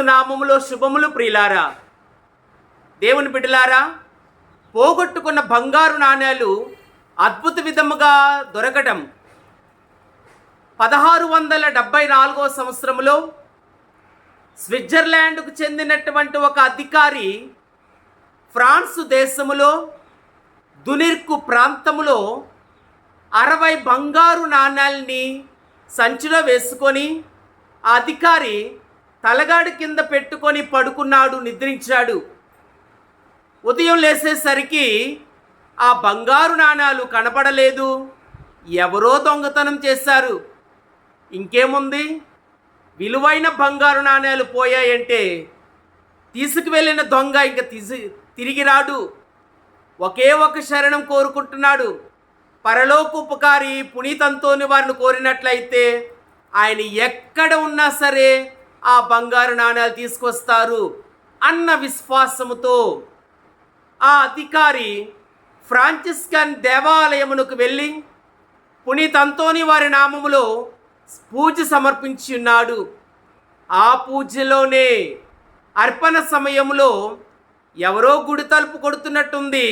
యేసుక్రీస్తు నామములో శుభములు ప్రియులారా దేవుని బిడ్డలారా పోగొట్టుకున్న బంగారు నాణేలు అద్భుత విధముగా దొరకటం. పదహారు వందల డెబ్బై నాలుగో సంవత్సరంలో స్విట్జర్లాండ్కు చెందినటువంటి ఒక అధికారి ఫ్రాన్స్ దేశములో దునిర్కు ప్రాంతములో అరవై బంగారు నాణ్యాల్ని సంచిలో వేసుకొని ఆ అధికారి తలగాడు కింద పెట్టుకొని పడుకున్నాడు నిద్రించాడు. ఉదయం లేసేసరికి ఆ బంగారు నాణాలు కనపడలేదు. ఎవరో దొంగతనం చేశారు. ఇంకేముంది? విలువైన బంగారు నాణేలు పోయాయంటే తీసుకువెళ్ళిన దొంగ ఇంక తీసి తిరిగి రాడు. ఒకే ఒక శరణం కోరుకుంటున్నాడు. పరలోకోపకారి పునీతంతోని వారిని కోరినట్లయితే ఆయన ఎక్కడ ఉన్నా సరే ఆ బంగారు నాణేలు తీసుకొస్తారు అన్న విశ్వాసముతో ఆ అధికారి ఫ్రాంచిస్కన్ దేవాలయమునకు వెళ్ళి పునీత్ అంతోని వారి నామములో పూజ సమర్పించి ఉన్నాడు. ఆ పూజలోనే అర్పణ సమయంలో ఎవరో గుడి తలుపు కొడుతున్నట్టుంది.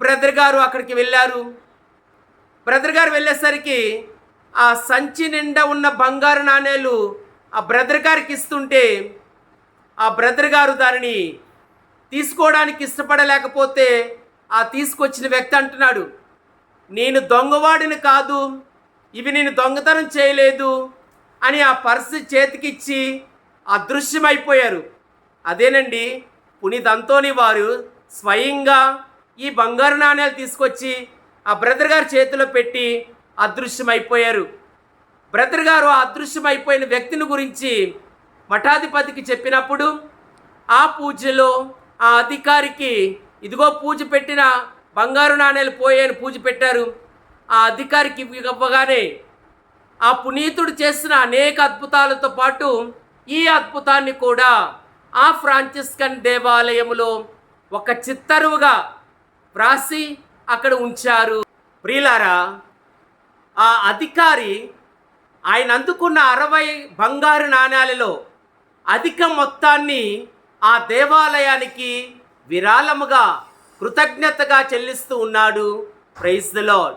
బ్రదర్ గారు అక్కడికి వెళ్ళారు. బ్రదర్ గారు వెళ్ళేసరికి ఆ సంచి నిండా ఉన్న బంగారు నాణేలు ఆ బ్రదర్ గారికి ఇస్తుంటే ఆ బ్రదర్ గారు దానిని తీసుకోవడానికి ఇష్టపడలేకపోతే ఆ తీసుకొచ్చిన వ్యక్తి అంటున్నాడు నేను దొంగవాడిని కాదు ఇవి నేను దొంగతనం చేయలేదు అని ఆ పర్సు చేతికిచ్చి అదృశ్యమైపోయారు అదేనండి పునీత్ అంతోని వారు స్వయంగా ఈ బంగారు నాణేలు తీసుకొచ్చి ఆ బ్రదర్ గారి చేతిలో పెట్టి అదృశ్యమైపోయారు బ్రదర్ గారు అదృశ్యమైపోయిన వ్యక్తిని గురించి మఠాధిపతికి చెప్పినప్పుడు ఆ పూజలో ఆ అధికారికి ఇదిగో పూజ పెట్టిన బంగారు నాణేలు పోయాయని పూజ పెట్టారు. ఆ అధికారికి ఇవ్వగానే ఆ పునీతుడు చేసిన అనేక అద్భుతాలతో పాటు ఈ అద్భుతాన్ని కూడా ఆ ఫ్రాంచిస్కన్ దేవాలయంలో ఒక చిత్తరువుగా వ్రాసి అక్కడ ఉంచారు. ప్రియులారా ఆ అధికారి ఆయన అందుకున్న అరవై బంగారు నాణ్యాలలో అధిక మొత్తాన్ని ఆ దేవాలయానికి విరాళముగా కృతజ్ఞతగా చెల్లిస్తూ ఉన్నాడు. Praise the lord